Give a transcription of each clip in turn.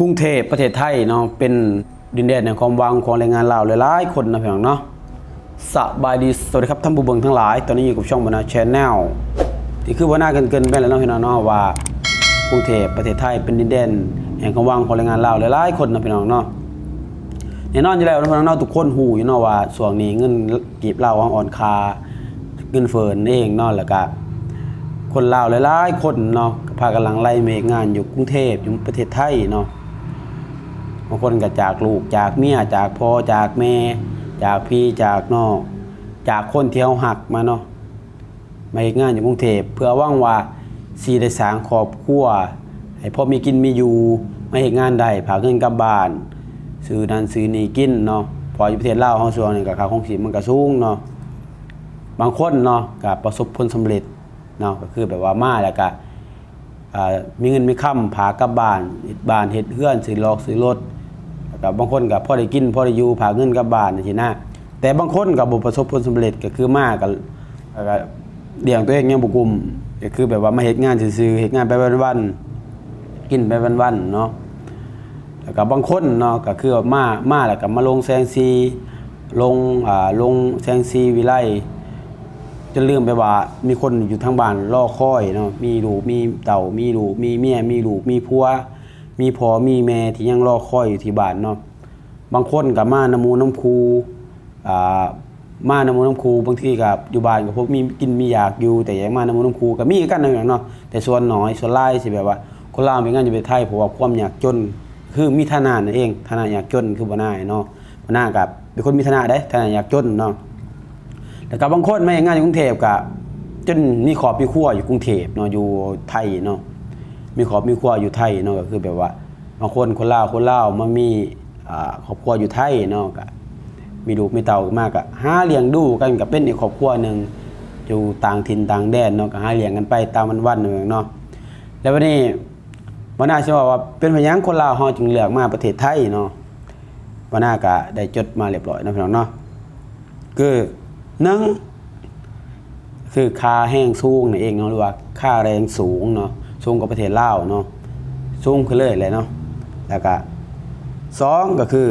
กรุงเทพประเทศไทยเนาะเป็นดินแดนแห่งความวังของแรงงานลาวหลายๆคนนะพี่น้องเนาะสบายดีสวัสดีครับท่านผู้เบิ่งทั้งหลาย ตอนนี้อยู่กับช่องบรรณาชแนลที่คือว่าหน้าเกินๆไปแล้วเนาะพี่น้องเนาะว่ากรุงเทพประเทศไทยเป็นดินแดนแห่งความวังของแรงงานลาวหลายๆคนนะพี่น้องเนาะแน่นอนอยู่แล้วนะพี่น้องเนาะทุกคนหูอยู่เนาะว่าช่วงนี้เงินกีบลาวอ่อนคาเงินเฟ้อนั่เองเนาะแล้วก็คนลาวหลายๆคนเนาะพากันหลังไล่เมฆงานอยู่กรุงเทพอยู่ประเทศไทยเนาะ บางคนก็จากลูกจากเมียจากพ่อจากแม่ จากพี่จากน้องจากคนที่เขาหักมาเนาะมาเฮ็ดงานอยู่กรุงเทพเพื่อว่างว่าสีได้สร้างครอบครัวให้พ่อมีกินมีอยู่มาเฮ็ดงานได้พาเงินกลับบ้านซื้อนั่นซื้อนี่กินเนาะพออยู่ประเทศลาวเฮาช่วงนี้ก็ค่าครองชีพมันก็สูงเนาะบางคนเนาะก็ประสบผลสำเร็จเนาะก็คือแบบว่ามาแล้วก็มีเงินมีค่ำผากลับบ้านเฮ็ดบ้านเฮ็ดเฮือนซื้อลอกซื้อรถ ก็บบางคนก็พอได้กินพ่อได้อยู่ผาเงินกับบ้านจังซี่นะแต่บางคนก็บ่ประสบผลสำเร็จก็คือมาก็แล้วก็เลี้ยงตัวเองยังบ่กลุ่มก็คือแบบว่ามาเฮ็ดงานซื่อเฮ็ดงานไปวันๆกินไปวันๆเนาะแล้วก็บบางคนเนาะก็คือมามาแล้วก็มาลงแซงซีลงอ่าลงแซงซีวิไลจะลืมไปว่ามีคนอยู่ทางบ้านรอคอยเนาะมีลูกมีเต่ามีลูกมีเมียมีลูกมีผัว มีพ่อมีแม่ที่ยังรอคอยอยู่ที่บ้านเนาะบางคนก็มาน้ำมูน้ำคูอ่ามาน้ำมูน้ำคูบางทีก็อยู่บ้านก็พบมีกินมีอยากอยู่ แต่ยังมาน้ำมูน้ำคูก็มีกันอย่างเนาะแต่ส่วนน้อยส่วนหลายสิแบบว่าคนลาวเป็นงานอยู่ประเทศไทยเพราะว่าความอยากจน คือมีฐานะนั่นเองฐานะยากจนคือบ่น่าเนาะบ่น่ากับเป็นคนมีฐานะเด้ฐานะยากจนเนาะแต่กับบางคนไม่งานอยู่กรุงเทพก็จนมีครอบมีครัวอยู่กรุงเทพเนาะอยู่ไทยเนาะ มีครอบมีครัวอยู่ไทยเนาะก็คือแบบว่าบางคนคนลาวคนลาวมามีครอบครัวอยู่ไทยเนาะก็มีลูกมีเต่ามากก็หาเลี้ยงดูกันก็เป็นอีกครอบครัวหนึ่งอยู่ต่างถิ่นต่างแดนเนาะก็หาเลี้ยงกันไปตามวันๆเนาะแล้ววันนี้วันน่าเชื่อว่า เป็นพยางคนลาวเฮาจึงเลือกมาประเทศไทยเนาะวันน่าก็ได้จดมาเรียบร้อยนะพี่น้องเนาะคือหนึ่งคือค่าแห้งสูงนี่นเองเนาะหรือว่าค่าแรงสูงเนาะ สูงกว่าประเทศลาวเนาะสูงขึ้นเลยเลยเนาะแล้วก็สองก็คือ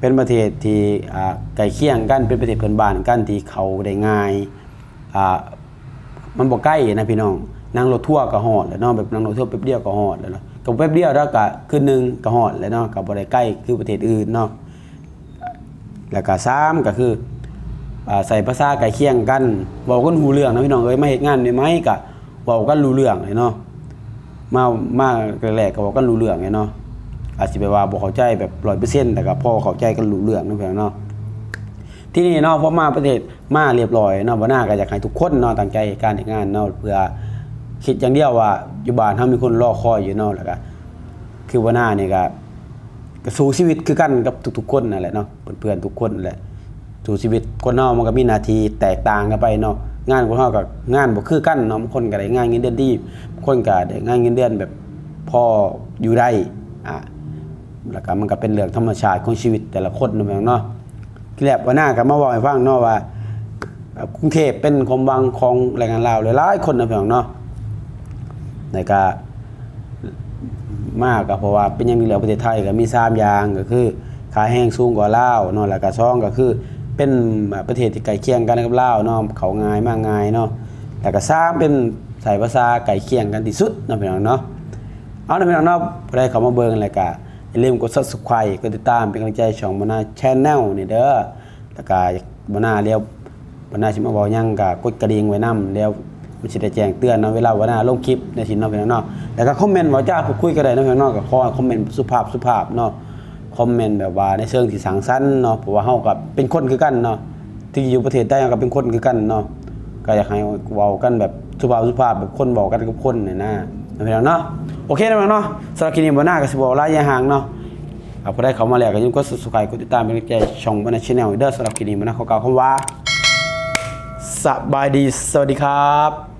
เป็นประเทศที่อ่าใกล้เคียงกันเป็นประเทศเพื่อนบ้านกันที่เขาได้ง่ายอ่ามันบ่ใกล้นะพี่น้องนั่งรถทัวร์ก็ฮอดแล้วเนาะแบบนั่งรถทัวร์แป๊บเดียวก็ฮอดแล้วเนาะก็แป๊บเดียวแล้วก็คืนหนึ่งก็ฮอดแล้วเนาะก็บ่ได้ใกล้คือประเทศอื่นเนาะแล้วก็สามก็คืออ่าใส่ภาษาใกล้เคียงกันเว้ากันรู้เรื่องนะพี่น้องเอ้ยมาเฮ็ดงานได้ไหมก็เว้ากันรู้เรื่องเลยเนาะมามาแรกๆก็เว้ากันรู้เรื่องเลยเนาะอาจสิไปว่าบ่เข้าใจแบบ100%แต่ก็พอเข้าใจกันรู้เรื่องนะพี่น้องเนาะที่นี่เนาะพอมาประเทศมาเรียบร้อยเนาะบ่น่าก็อยากให้ทุกคนเนาะตั้งใจการงานเนาะเพื่อคิดอย่างเดียวว่าอยู่บ้านเฮามีคนรอคอยอยู่เนาะแล้วก็คือบ่น่านี่ก็ก็สู้ชีวิตคือกันกับทุกๆคนนั่นแหละเนาะเพื่อนๆทุกคนแหละสู้ชีวิตคนเฮามันก็มีหน้าที่แตกต่างกันไปเนาะ งานของเฮากับงานบ่คือกันเนาะบางคนก็ได้งานเงินเดือนดีบางคนก็ได้งานเงินเดือนแบบพออยู่ได้อะแล้วก็มันก็เป็นเรื่องธรรมชาติของชีวิตแต่ละคนนั่นเนาะที่แรกวันหน้าก็มาบอกให้ฟังเนาะว่ากรุงเทพเป็นความวังของแรงงานลาวหลายๆคนนะพี่น้องเนาะในก็มากก็เพราะว่าเป็นยังมีเหลือประเทศไทยก็มีสามอย่างก็คือค่าแห้งสูงกว่าลาวเนาะแล้วก็สองก็คือ เป็นประเทศที่ใกล้เคียงกันกับลาวเนาะเขาง่ายมากง่ายเนาะแล้วก็สามเป็นสายภาษาใกล้เคียงกันที่สุดนะพี่น้องเนาะเอาในพี่น้องเนาะผู้เขามาเบิ่งรายการอย่าลืมกด Subscribe กดติดตามเป็นกำลังใจช่องบรรณา Channel นี่เด้อแล้วก็บรรณาเรียวบรรณาสิมาบอกยังก็กดกระดิ่งไว้นำแล้วมันสิได้แจ้งเตือนเนาะเวลาบรรณาลงคลิปในสิเนาะพี่น้องเนาะแล้วก็คอมเมนต์ว่าจ้าพูดคุยกันได้เนาะพี่น้องเนาะก็ขอคอมเมนต์สุภาพสุภาพเนาะ คอมเมนต์แบบว่าในเชิงที่สังสรรค์เนาะเพราะว่าเฮาก็เป็นคนคือกันเนาะที่อยู่ประเทศใต้ก็เป็นคนคือกันเนาะก็อยากให้เว้ากันแบบสุภาพสุภาพแบบคนเว้ากันกับคนนี่นะนะพี่น้องเนาะโอเคนะพี่น้องเนาะสำหรับคลิปนี้บนหน้าก็สิบอกลายห่างเนาะเอาพอได้เขามาแล้วก็อยังก็สุขายกดติดตามเป็นกำลังใจช่องบนหน้าชแนลเด้อสำหรับคลิปนี้บนหน้าขอกล่าวคำว่าสบายดีสวัสดีครับ